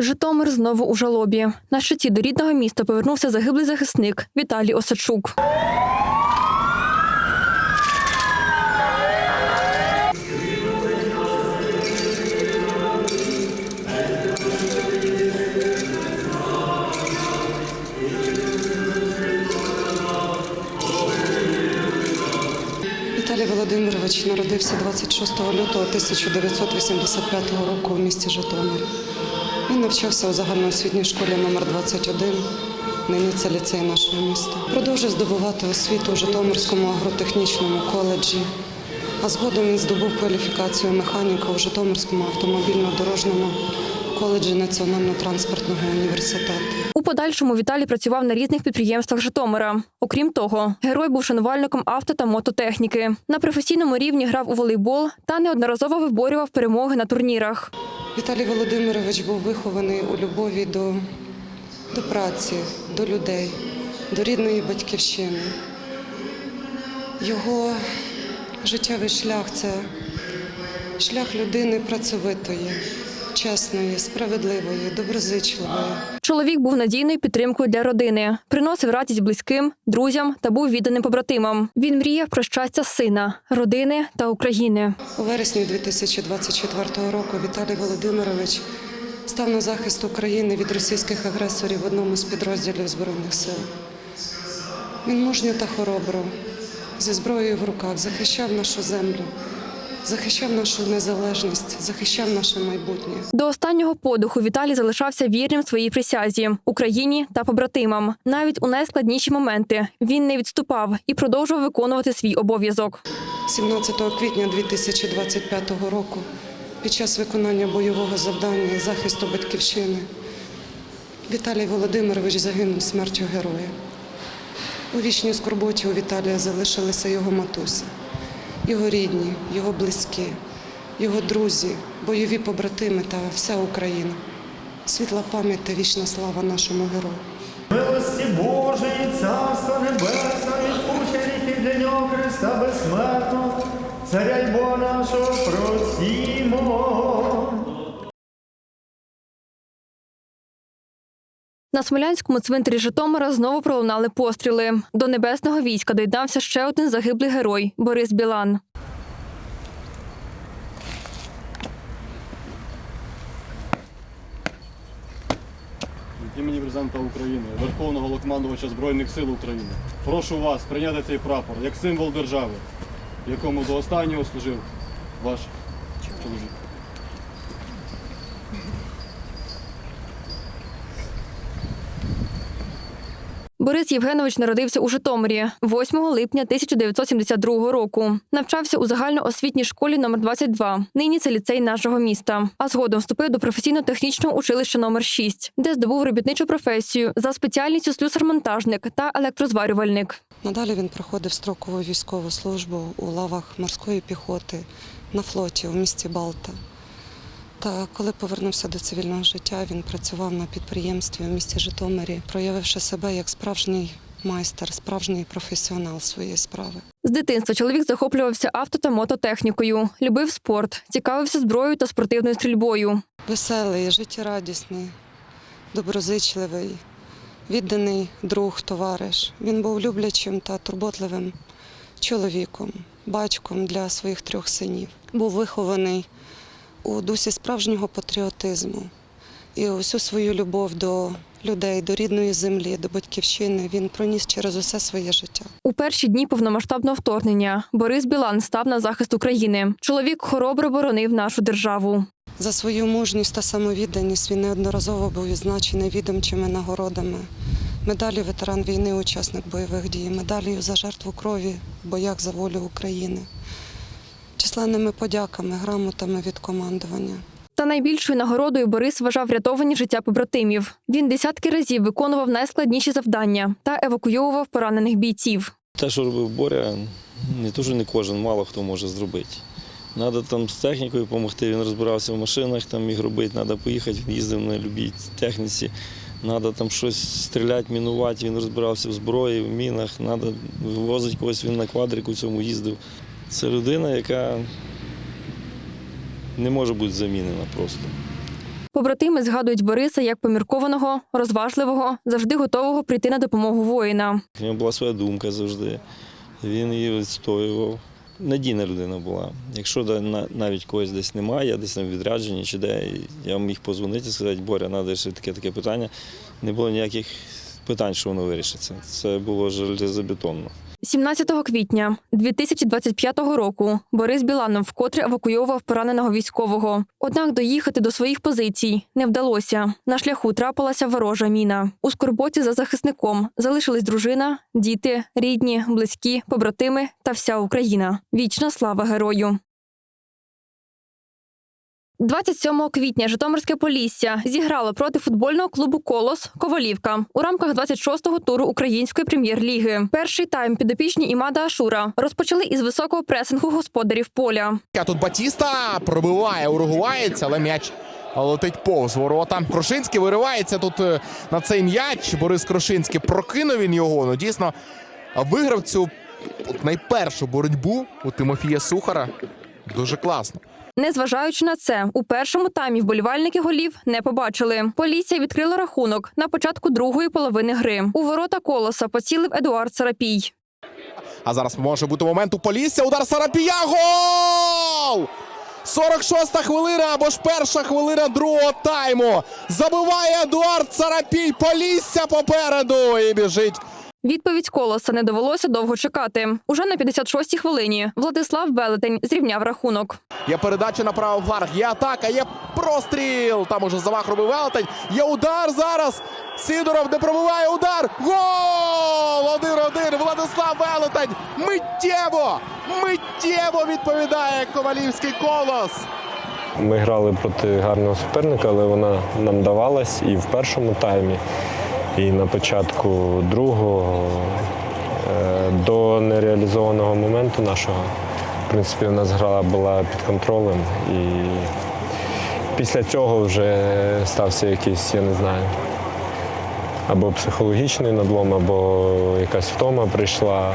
Житомир знову у жалобі. На щиті до рідного міста повернувся загиблий захисник Віталій Осадчук. Віталій Володимирович народився 26 лютого 1985 року у місті Житомир. Він навчався у загальноосвітній школі номер 21 нині це ліцей нашого міста. Продовжив здобувати освіту у Житомирському агротехнічному коледжі, а згодом він здобув кваліфікацію механіка у Житомирському автомобільно-дорожньому коледжі Національно-транспортного університету. Подальшому Віталій працював на різних підприємствах Житомира. Окрім того, герой був шанувальником авто та мототехніки. На професійному рівні грав у волейбол та неодноразово виборював перемоги на турнірах. Віталій Володимирович був вихований у любові до, до праці, до людей, до рідної батьківщини. Його життєвий шлях це шлях людини працьовитої, чесної, справедливої, доброзичливої. Чоловік був надійною підтримкою для родини, приносив радість близьким, друзям та був відданим побратимам. Він мріяв про щастя сина, родини та України. У вересні 2024 року Віталій Володимирович став на захист України від російських агресорів в одному з підрозділів Збройних сил. Він мужньо та хоробро, зі зброєю в руках, захищав нашу землю, захищав нашу незалежність, захищав наше майбутнє. До останнього подиху Віталій залишався вірним своїй присязі Україні та побратимам. Навіть у найскладніші моменти він не відступав і продовжував виконувати свій обов'язок. 17 квітня 2025 року під час виконання бойового завдання захисту батьківщини Віталій Володимирович загинув смертю героя. У вічній скорботі у Віталія залишилися його матуся, його рідні, його близькі, його друзі, бойові побратими та вся Україна. Світла пам'ять та вічна слава нашому герою. Милості Божої, Царства Небесного, відпущення гріхів для нього Христа безсмертно, Царя Бога нашого просімо. На Смолянському цвинтарі Житомира знову пролунали постріли. До небесного війська доєднався ще один загиблий герой Борис Білан. Від імені президента України, Верховного Головнокомандувача Збройних сил України. Прошу вас прийняти цей прапор як символ держави, якому до останнього служив ваш чоловік. Борис Євгенович народився у Житомирі 8 липня 1972 року. Навчався у загальноосвітній школі номер 22 Нині це ліцей нашого міста. А згодом вступив до професійно-технічного училища номер 6 де здобув робітничу професію за спеціальністю слюсар-монтажник та електрозварювальник. Надалі він проходив строкову військову службу у лавах морської піхоти на флоті у місті Балта. Та коли повернувся до цивільного життя, він працював на підприємстві у місті Житомирі, проявивши себе як справжній майстер, справжній професіонал своєї справи. З дитинства чоловік захоплювався авто та мототехнікою, любив спорт, цікавився зброєю та спортивною стрільбою. Веселий, життєрадісний, доброзичливий, відданий друг, товариш. Він був люблячим та турботливим чоловіком, батьком для своїх трьох синів. Був вихований у дусі справжнього патріотизму. І усю свою любов до людей, до рідної землі, до батьківщини він проніс через усе своє життя. У перші дні повномасштабного вторгнення Борис Білан став на захист України. Чоловік хоробро боронив нашу державу. За свою мужність та самовідданість він неодноразово був відзначений відомчими нагородами. Медаллю ветеран війни, учасник бойових дій, медаллю за жертву крові в боях за волю України, численними подяками, грамотами від командування. Та найбільшою нагородою Борис вважав врятовані життя побратимів. Він десятки разів виконував найскладніші завдання та евакуйовував поранених бійців. Те, що робив Боря, не то, що не кожен, мало хто може зробити. Треба там з технікою допомогти, він розбирався в машинах, там міг робити, треба поїхати, він їздив на любій техніці. Треба там щось стріляти, мінувати, він розбирався в зброї, в мінах, треба вивозити когось, він на квадрику цьому їздив. Це людина, яка не може бути замінена просто. Побратими згадують Бориса як поміркованого, розважливого, завжди готового прийти на допомогу воїна. У нього була своя думка завжди. Він її відстоював. Надійна людина була. Якщо навіть когось десь немає, я десь на відрядженні чи де, я міг позвонити і сказати, Боря, треба ще таке таке питання. Не було ніяких питань, що воно вирішиться. Це було железобетонно. 17 квітня 2025 року Борис Біланов вкотре евакуйовував пораненого військового. Однак доїхати до своїх позицій не вдалося. На шляху трапилася ворожа міна. У скорботі за захисником залишились дружина, діти, рідні, близькі, побратими та вся Україна. Вічна слава герою. 27 квітня Житомирське Полісся зіграло проти футбольного клубу Колос Ковалівка у рамках 26-го туру української прем'єр-ліги. Перший тайм підопічні Імада Ашура розпочали із високого пресингу господарів поля. А тут Батіста пробиває уругуваєць, але м'яч летить повз ворота. Крушинський виривається тут е, на цей м'яч. Борис Крушинський прокинув він його. Ну дійсно виграв цю от найпершу боротьбу у Тимофія Сухара. Дуже класно. Незважаючи на це, у першому таймі вболівальники голів не побачили. Полісся відкрила рахунок на початку другої половини гри. У ворота колоса поцілив Едуард Сарапій. А зараз може бути момент у Полісся. Удар Сарапія. Гол! 46-та хвилина або ж перша хвилина другого тайму. Забиває Едуард Сарапій. Полісся попереду і біжить Відповідь колоса не довелося довго чекати. Уже на 56-й хвилині Владислав Велетень зрівняв рахунок. Є передача на правий фланг, є атака, є простріл. Там уже замах робив Велетень. Є удар зараз. Сидоров не пробиває удар. Гол! 1-1. Владислав Велетень. Миттєво! Миттєво відповідає Ковалівський колос. Ми грали проти гарного суперника, але вона нам давалась і в першому таймі, і на початку другого Е, до нереалізованого моменту нашого. В принципі, у нас гра була під контролем. І після цього вже стався якийсь, я не знаю, або психологічний надлом, або якась втома прийшла.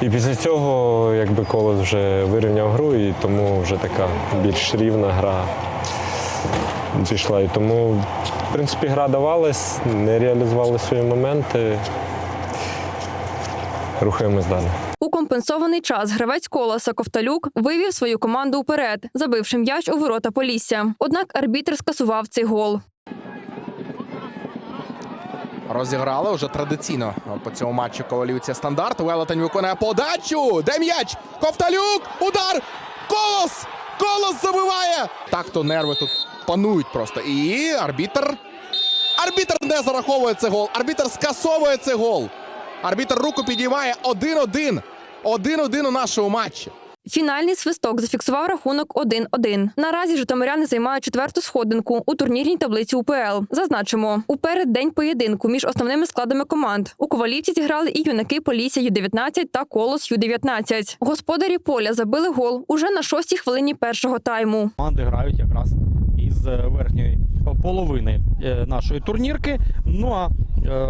І після цього якби колос вже вирівняв гру, і тому вже така більш рівна гра пішла. І тому, в принципі, гра давалась, не реалізували свої моменти. Рухаємось далі. У компенсований час гравець колоса Ковталюк вивів свою команду уперед, забивши м'яч у ворота Полісся. Однак арбітр скасував цей гол. Розіграли вже традиційно по цьому матчу ковалівця стандарт. Велетень виконує подачу. Де м'яч? Ковталюк! Удар! Колос! Колос забиває! Так то нерви тут панують просто. І арбітр. Арбітр не зараховує цей гол. Арбітр скасовує цей гол. Арбітр руку підіймає 1-1. 1-1 у нашому матчі. Фінальний свисток зафіксував рахунок 1-1. Наразі житомиряни займають четверту сходинку у турнірній таблиці УПЛ. Зазначимо, у переддень поєдинку між основними складами команд у Ковалівці зіграли і юнаки Полісся Ю-19 та Колос Ю-19. Господарі поля забили гол уже на шостій хвилині першого тайму. команди грають якраз е, верхньої половини е, нашої турнірки. Ну а е,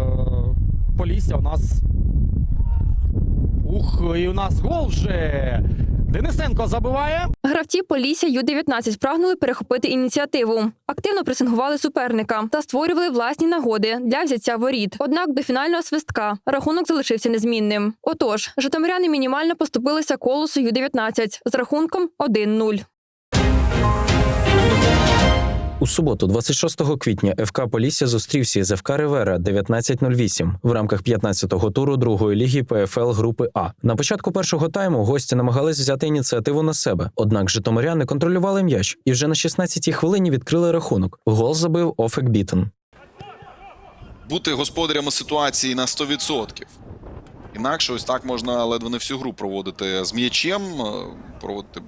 Полісся у нас. Ух, і у нас гол вже. Денисенко забиває. Гравці Полісся Ю-19 прагнули перехопити ініціативу, активно пресингували суперника та створювали власні нагоди для взяття воріт. Однак до фінального свистка рахунок залишився незмінним. Отож, житомиряни мінімально поступилися колосу Ю-19 з рахунком 1-0. У суботу, 26 квітня, ФК Полісся зустрівся з ФК Ривера 1908 в рамках 15-го туру другої ліги ПФЛ групи А. На початку першого тайму гості намагались взяти ініціативу на себе. Однак житомиряни контролювали м'яч і вже на 16-й хвилині відкрили рахунок. Гол забив Офек Бітен. бути господарями ситуації на 100%. Інакше ось так можна ледве не всю гру проводити з м'ячем, проводити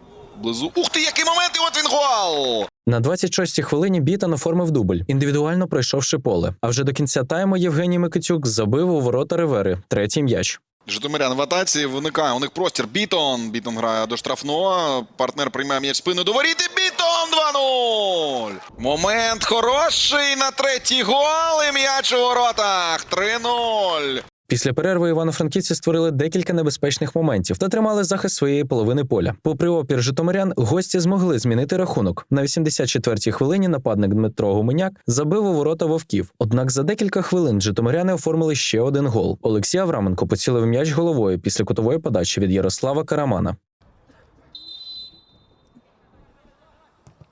близу. Ух ти, який момент! І от він гол! На 26-й хвилині Бітен оформив дубль, індивідуально пройшовши поле. А вже до кінця тайму Євгеній Микитюк забив у ворота Ривери третій м'яч. Житомирян в атаці виникає у них простір. Бітон. Бітон грає до штрафного. Партнер приймає м'яч спину до воріт. і Бітон 2-0. Момент хороший на третій гол. І м'яч у воротах. 3-0. Після перерви івано-франківці створили декілька небезпечних моментів та тримали захист своєї половини поля. Попри опір житомирян, гості змогли змінити рахунок. На 84-й хвилині нападник Дмитро Гуменяк забив у ворота вовків. Однак за декілька хвилин житомиряни оформили ще один гол. Олексій Авраменко поцілив м'яч головою після кутової подачі від Ярослава Карамана.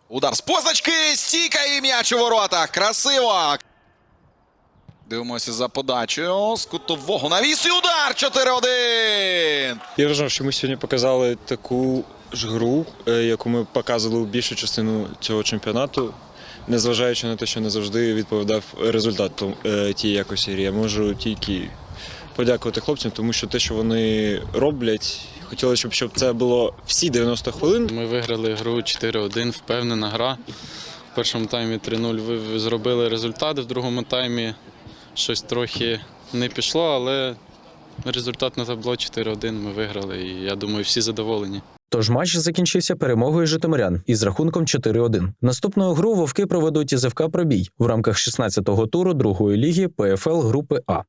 Удар з позначки, стійка і м'яч у воротах. Красиво. Дивимося за подачею з кутового навіс і удар 4-1. Я вважав, що ми сьогодні показали таку ж гру, е, яку ми показували у більшу частину цього чемпіонату, незважаючи на те, що не завжди відповідав результат е, тієї якості гри. Я можу тільки подякувати хлопцям, тому що те, що вони роблять, хотілося, щоб, щоб це було всі 90 хвилин. Ми виграли гру 4-1, впевнена гра. В першому таймі 3-0 ви- ви зробили результат, в другому таймі щось трохи не пішло, але результат на табло 4-1 ми виграли. І я думаю, всі задоволені. Тож матч закінчився перемогою житомирян із рахунком 4-1. Наступну гру вовки проведуть із ФК Пробій в рамках 16-го туру другої ліги ПФЛ групи А.